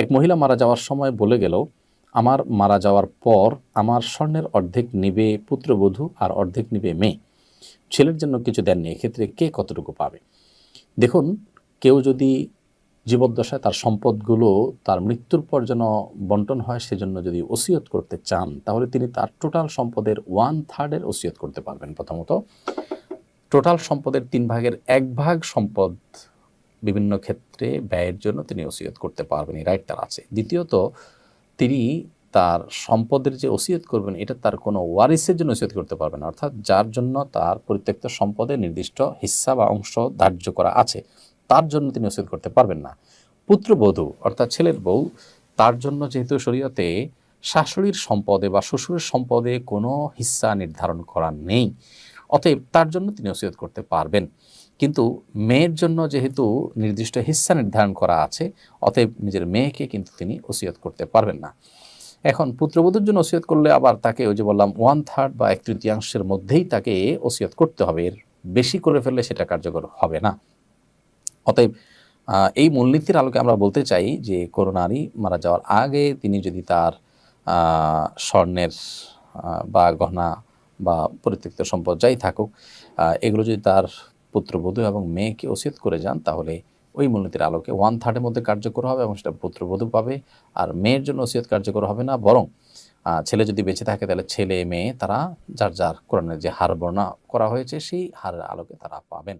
এক মহিলা মারা যাওয়ার সময় বলে গেল, আমার মারা যাওয়ার পর আমার স্বর্ণের অর্ধেক নিবে পুত্রবধূ আর অর্ধেক নিবে মেয়ে। ছেলের জন্য কিছু দেননি, এক্ষেত্রে কে কতটুকু পাবে? দেখুন, কেউ যদি জীবদ্দশায় তার সম্পদগুলো তার মৃত্যুর পর যেন বন্টন হয়, সেজন্য যদি ওসিয়ত করতে চান, তাহলে তিনি তার টোটাল সম্পদের ওয়ান থার্ডের ওসিয়ত করতে পারবেন প্রথমত। টোটাল সম্পদের তিন ভাগের এক ভাগ সম্পদ বিভিন্ন ক্ষেত্রে ব্যয়ের জন্য তিনি ওসিয়ত করতে পারবেন, এই রাইট তার আছে। দ্বিতীয়ত, তিনি তার সম্পদের যে ওসিয়ত করবেন, এটা তার কোনো ওয়ারিসের জন্য ওসিয়ত করতে পারবেন। অর্থাৎ যার জন্য তার পরিত্যক্ত সম্পদে নির্দিষ্ট হিস্সা বা অংশ ধার্য করা আছে, তার জন্য তিনি ওসিয়ত করতে পারবেন না। পুত্রবধূ অর্থাৎ ছেলের বউ, তার জন্য যেহেতু শরীয়তে শাশুড়ির সম্পদে বা শ্বশুরের সম্পদে কোনো হিস্সা নির্ধারণ করা নেই, অতএব তার জন্য তিনি ওসিয়ত করতে পারবেন। কিন্তু মেয়ের জন্য যেহেতু নির্দিষ্ট হিস্সা নির্ধারণ করা আছে, অতএব নিজের মেয়েকে কিন্তু তিনি ওসিয়ত করতে পারবেন না। এখন পুত্রবধূর জন্য ওসিয়ত করলে আবার তাকে ওই যে বললাম ওয়ান থার্ড বা এক তৃতীয়াংশের মধ্যেই তাকে ওসিয়ত করতে হবে। এর বেশি করে ফেললে সেটা কার্যকর হবে না। অতএব এই মূলনীতির আলোকে আমরা বলতে চাই যে কোনো নারী মারা যাওয়ার আগে তিনি যদি তার স্বর্ণের বা গহনা বা পরিত্যক্ত সম্পদ যাই থাকুক এগুলো যদি তার পুত্রবধূ এবং মেয়েকে ওসিয়ত করে যান, তাহলে ওই মূলনীতির আলোকে ওয়ান থার্ডের মধ্যে কার্যকর হবে এবং সেটা পুত্রবধূ পাবে। আর মেয়ের জন্য ওসিয়ত কার্যকর হবে না, বরং ছেলে যদি বেঁচে থাকে, তাহলে ছেলে, মেয়ে তারা যার যার কোরআনের যে হার বর্ণনা করা হয়েছে, সেই হারের আলোকে তারা পাবেন।